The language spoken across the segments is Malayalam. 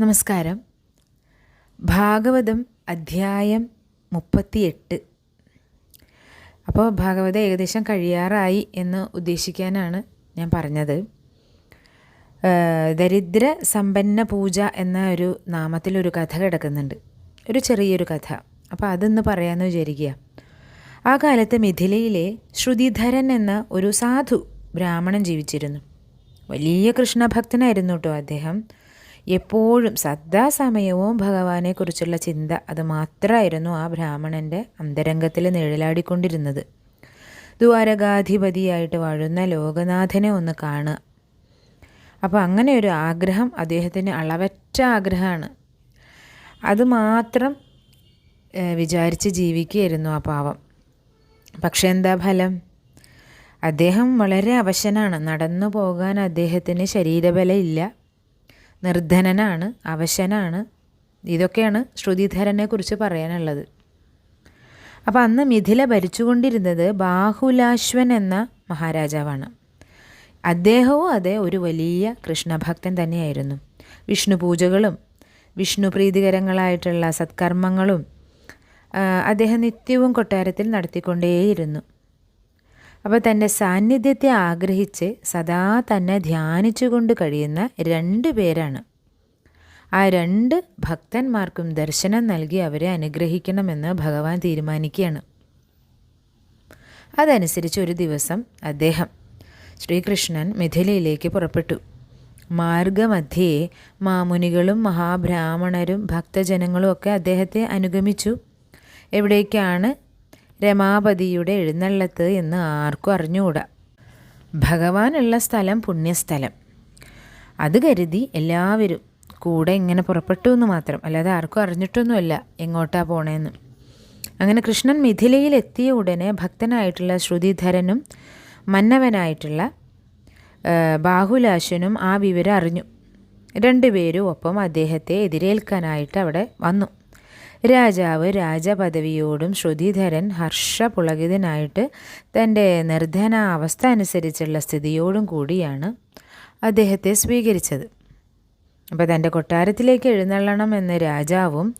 നമസ്കാരം. ഭാഗവതം അധ്യായം മുപ്പത്തിയെട്ട്. അപ്പോൾ ഭാഗവതം ഏകദേശം കഴിയാറായി എന്ന് ഉദ്ദേശിക്കാനാണ് ഞാൻ പറഞ്ഞത്. ദരിദ്ര സമ്പന്ന പൂജ എന്ന ഒരു നാമത്തിലൊരു കഥ കിടക്കുന്നുണ്ട്. ഒരു ചെറിയൊരു കഥ. അപ്പോൾ അതൊന്ന് പറയാമെന്ന് വിചാരിക്കുക. ആ കാലത്ത് മിഥിലയിലെ ശ്രുതിധരൻ എന്ന ഒരു സാധു ബ്രാഹ്മണൻ ജീവിച്ചിരുന്നു. വലിയ കൃഷ്ണഭക്തനായിരുന്നു കേട്ടോ അദ്ദേഹം. എപ്പോഴും സദാസമയവും ഭഗവാനെക്കുറിച്ചുള്ള ചിന്ത അത് മാത്രമായിരുന്നു ആ ബ്രാഹ്മണന്റെ അന്തരംഗത്തിൽ നിഴലാടിക്കൊണ്ടിരുന്നത്. ദ്വാരകാധിപതിയായിട്ട് വാഴുന്ന ലോകനാഥനെ ഒന്ന് കാണുക. അപ്പോൾ അങ്ങനെ ഒരു ആഗ്രഹം അദ്ദേഹത്തിന് അളവറ്റ ആഗ്രഹമാണ്. അതുമാത്രം വിചാരിച്ച് ജീവിക്കുകയായിരുന്നു ആ പാവം. പക്ഷെ എന്താ ഫലം? അദ്ദേഹം വളരെ അവശനാണ്. നടന്നു പോകാൻ അദ്ദേഹത്തിന് ശരീരബലം ഇല്ല. നിർധനനാണ് അവശനാണ്. ഇതൊക്കെയാണ് ശ്രുതിധരനെക്കുറിച്ച് പറയാനുള്ളത്. അപ്പോൾ അന്ന് മിഥില ഭരിച്ചുകൊണ്ടിരുന്നത് ബാഹുലാശ്വൻ എന്ന മഹാരാജാവാണ്. അദ്ദേഹവും അതെ ഒരു വലിയ കൃഷ്ണഭക്തൻ തന്നെയായിരുന്നു. വിഷ്ണു പൂജകളും വിഷ്ണു പ്രീതികരങ്ങളായിട്ടുള്ള സത്കർമ്മങ്ങളും അദ്ദേഹം നിത്യവും കൊട്ടാരത്തിൽ നടത്തിക്കൊണ്ടേയിരുന്നു. അപ്പോൾ തന്റെ സാന്നിധ്യത്തെ ആഗ്രഹിച്ച് സദാ തന്നെ ധ്യാനിച്ചുകൊണ്ട് കഴിയുന്ന രണ്ട് പേരാണ്. ആ രണ്ട് ഭക്തന്മാർക്കും ദർശനം നൽകി അവരെ അനുഗ്രഹിക്കണമെന്ന് ഭഗവാൻ തീരുമാനിക്കുകയാണ്. അതനുസരിച്ച് ഒരു ദിവസം അദ്ദേഹം ശ്രീകൃഷ്ണൻ മിഥിലയിലേക്ക് പുറപ്പെട്ടു. മാർഗമധ്യേ മാമുനികളും മഹാബ്രാഹ്മണരും ഭക്തജനങ്ങളും ഒക്കെ അദ്ദേഹത്തെ അനുഗമിച്ചു. എവിടേക്കാണ് രമാപതിയുടെ എഴുന്നള്ളത്ത് എന്ന് ആർക്കും അറിഞ്ഞുകൂടാ. ഭഗവാനുള്ള സ്ഥലം പുണ്യസ്ഥലം. അത് കരുതി എല്ലാവരും കൂടെ ഇങ്ങനെ പുറപ്പെട്ടു എന്ന് മാത്രം. അല്ലാതെ ആർക്കും അറിഞ്ഞിട്ടൊന്നുമല്ല എങ്ങോട്ടാ പോണേന്ന്. അങ്ങനെ കൃഷ്ണൻ മിഥിലയിൽ എത്തിയ ഉടനെ ഭക്തനായിട്ടുള്ള ശ്രുതിധരനും മന്നവനായിട്ടുള്ള ബാഹുലാശനും ആ വിവരം അറിഞ്ഞു. രണ്ടുപേരും ഒപ്പം അദ്ദേഹത്തെ എതിരേൽക്കാനായിട്ട് അവിടെ വന്നു. രാജാവ് രാജപദവിയോടും ശ്രുതിധരൻ ഹർഷപുളകിതനായിട്ട് തന്റെ നിർധന അവസ്ഥ അനുസരിച്ചുള്ള സ്ഥിതിയോടും കൂടിയാണ് അദ്ദേഹത്തെ സ്വീകരിച്ചത്. അപ്പോൾ തന്റെ കൊട്ടാരത്തിലേക്ക് എഴുന്നള്ളണമെന്ന് രാജാവും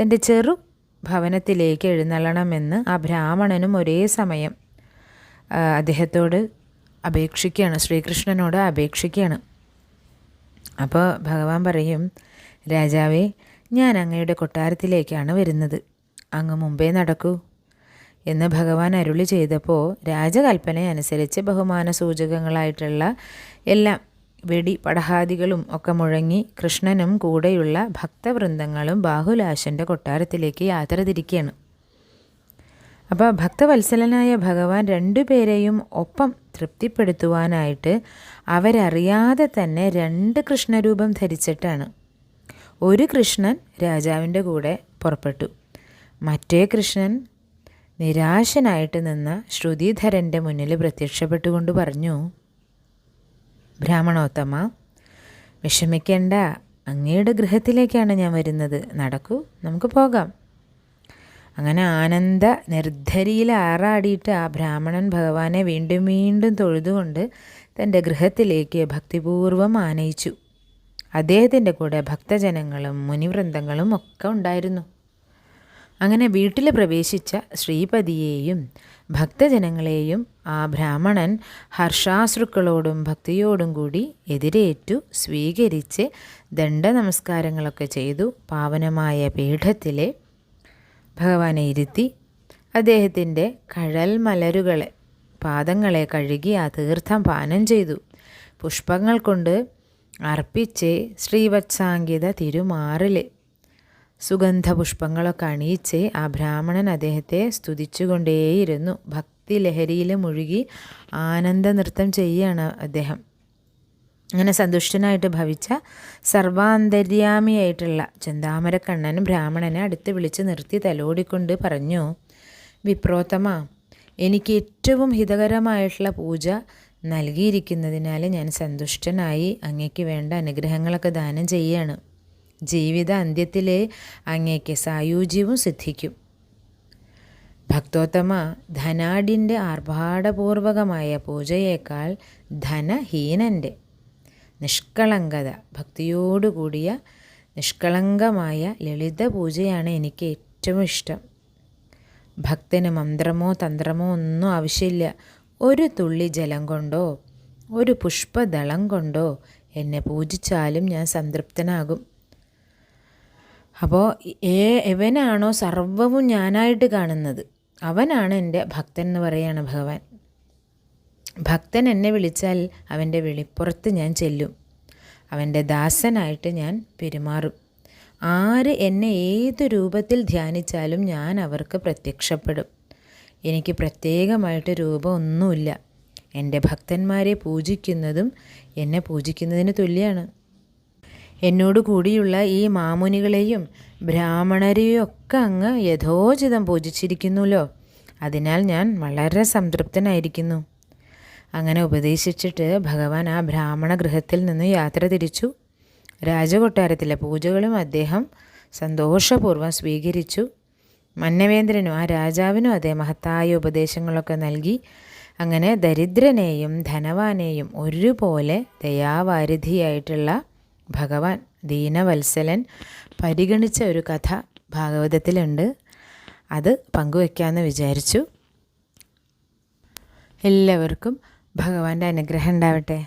തന്റെ ചെറു ഭവനത്തിലേക്ക് എഴുന്നള്ളണമെന്ന് ആ ബ്രാഹ്മണനും ഒരേ സമയം അദ്ദേഹത്തോട് അപേക്ഷിക്കുകയാണ് ശ്രീകൃഷ്ണനോട് അപേക്ഷിക്കുകയാണ്. അപ്പോൾ ഭഗവാൻ പറയും രാജാവേ ഞാൻ അങ്ങയുടെ കൊട്ടാരത്തിലേക്കാണ് വരുന്നത്. അങ്ങ് മുമ്പേ നടക്കൂ. എന്ന് ഭഗവാൻ അരുളി ചെയ്തപ്പോൾ രാജകൽപ്പന അനുസരിച്ച് ബഹുമാന സൂചകങ്ങളായിട്ടുള്ള എല്ലാം വെടി പടഹാദികളും ഒക്കെ മുഴങ്ങി കൃഷ്ണനും കൂടെയുള്ള ഭക്തവൃന്ദങ്ങളും ബാഹുലാശന്റെ കൊട്ടാരത്തിലേക്ക് യാത്ര തിരിക്കുകയാണ് അപ്പോൾ ഭക്തവത്സലനായ ഭഗവാൻ രണ്ടുപേരെയും ഒപ്പം തൃപ്തിപ്പെടുത്തുവാനായിട്ട് അവരറിയാതെ തന്നെ രണ്ട് കൃഷ്ണരൂപം ധരിച്ചിട്ടാണ്. ഒരു കൃഷ്ണൻ രാജാവിന്റെ കൂടെ പുറപ്പെട്ടു. മറ്റേ കൃഷ്ണൻ നിരാശനായിട്ട് നിന്ന ശ്രുതിധരന്റെ മുന്നിൽ പ്രത്യക്ഷപ്പെട്ടുകൊണ്ട് പറഞ്ഞു ബ്രാഹ്മണോത്തമ വിഷമിക്കേണ്ട. അങ്ങയുടെ ഗൃഹത്തിലേക്കാണ് ഞാൻ വരുന്നത്. നടക്കൂ നമുക്ക് പോകാം. അങ്ങനെ ആനന്ദ നിർദ്ധരിയിൽ ആറാടിയിട്ട് ആ ബ്രാഹ്മണൻ ഭഗവാനെ വീണ്ടും വീണ്ടും തൊഴുതുകൊണ്ട് തന്റെ ഗൃഹത്തിലേക്ക് ഭക്തിപൂർവം ആനയിച്ചു. അദ്ദേഹത്തിന്റെ കൂടെ ഭക്തജനങ്ങളും മുനിവൃന്ദങ്ങളും ഒക്കെ ഉണ്ടായിരുന്നു. അങ്ങനെ വീട്ടിൽ പ്രവേശിച്ച ശ്രീപതിയെയും ഭക്തജനങ്ങളെയും ആ ബ്രാഹ്മണൻ ഹർഷാശ്രുക്കളോടും ഭക്തിയോടും കൂടി എതിരേറ്റു സ്വീകരിച്ച് ദണ്ഡ നമസ്കാരങ്ങളൊക്കെ ചെയ്തു. പാവനമായ പീഠത്തിലെ ഭഗവാനെ ഇരുത്തി അദ്ദേഹത്തിന്റെ കഴൽ മലരുകളെ പാദങ്ങളെ കഴുകി ആ തീർത്ഥം പാനം ചെയ്തു. പുഷ്പങ്ങൾ കൊണ്ട് അർപ്പിച്ച് ശ്രീവത്സാങ്കിത തിരുമാറിൽ സുഗന്ധപുഷ്പങ്ങളൊക്കെ അണിയിച്ച് ആ ബ്രാഹ്മണൻ അദ്ദേഹത്തെ സ്തുതിച്ചുകൊണ്ടേയിരുന്നു. ഭക്തി ലഹരിയിൽ മുഴുകി ആനന്ദ നൃത്തം ചെയ്യുകയാണ് അദ്ദേഹം. അങ്ങനെ സന്തുഷ്ടനായിട്ട് ഭവിച്ച സർവാന്തര്യാമിയായിട്ടുള്ള ചെന്താമരക്കണ്ണൻ ബ്രാഹ്മണനെ അടുത്ത് വിളിച്ച് നിർത്തി തലോടിക്കൊണ്ട് പറഞ്ഞു വിപ്രോത്തമ എനിക്ക് ഏറ്റവും ഹിതകരമായിട്ടുള്ള പൂജ നൽകിയിരിക്കുന്നതിനാൽ ഞാൻ സന്തുഷ്ടനായി അങ്ങയ്ക്ക് വേണ്ട അനുഗ്രഹങ്ങളൊക്കെ ദാനം ചെയ്യാണ്. ജീവിത അന്ത്യത്തിലെ അങ്ങയ്ക്ക് സായുജ്യവും സിദ്ധിക്കും. ഭക്തോത്തമ ധനാഢ്യന്റെ ആർഭാടപൂർവകമായ പൂജയേക്കാൾ ധനഹീനന്റെ നിഷ്കളങ്കത ഭക്തിയോടുകൂടിയ നിഷ്കളങ്കമായ ലളിത പൂജയാണ് എനിക്ക് ഏറ്റവും ഇഷ്ടം. ഭക്തന് മന്ത്രമോ തന്ത്രമോ ഒന്നും ആവശ്യമില്ല. ഒരു തുള്ളി ജലം കൊണ്ടോ ഒരു പുഷ്പദളം കൊണ്ടോ എന്നെ പൂജിച്ചാലും ഞാൻ സംതൃപ്തനാകും. അപ്പോൾ ഏ എവനാണോ സർവവും ഞാനായിട്ട് കാണുന്നത്? അവനാണ് എന്റെ ഭക്തൻ എന്ന് പറയുകയാണ് ഭഗവാൻ. ഭക്തൻ എന്നെ വിളിച്ചാൽ അവന്റെ വെളിപ്പുറത്ത് ഞാൻ ചെല്ലും. അവന്റെ ദാസനായിട്ട് ഞാൻ പെരുമാറും. ആര് എന്നെ ഏത് രൂപത്തിൽ ധ്യാനിച്ചാലും ഞാൻ അവർക്ക് പ്രത്യക്ഷപ്പെടും. എനിക്ക് പ്രത്യേകമായിട്ട് രൂപമൊന്നുമില്ല. എന്റെ ഭക്തന്മാരെ പൂജിക്കുന്നതും എന്നെ പൂജിക്കുന്നതിന് തുല്യമാണ് എന്നോട് കൂടിയുള്ള ഈ മാമുനികളെയും ബ്രാഹ്മണരെയും ഒക്കെ അങ്ങ് യഥോചിതം പൂജിച്ചിരിക്കുന്നുല്ലോ. അതിനാൽ ഞാൻ വളരെ സംതൃപ്തനായിരിക്കുന്നു. അങ്ങനെ ഉപദേശിച്ചിട്ട് ഭഗവാൻ ആ ബ്രാഹ്മണ ഗൃഹത്തിൽ നിന്ന് യാത്ര തിരിച്ചു. രാജകൊട്ടാരത്തിലെ പൂജകളും അദ്ദേഹം സന്തോഷപൂർവം സ്വീകരിച്ചു. മന്നവേന്ദ്രനും ആ രാജാവിനും അതേ മഹത്തായ ഉപദേശങ്ങളൊക്കെ നൽകി. അങ്ങനെ ദരിദ്രനെയും ധനവാനെയും ഒരുപോലെ ദയാവാരിധിയായിട്ടുള്ള ഭഗവാൻ ദീനവത്സലൻ പരിഗണിച്ച ഒരു കഥ ഭാഗവതത്തിലുണ്ട്. അത് പങ്കുവെക്കാമെന്ന് വിചാരിച്ചു. എല്ലാവർക്കും ഭഗവാന്റെ അനുഗ്രഹം ഉണ്ടാവട്ടെ.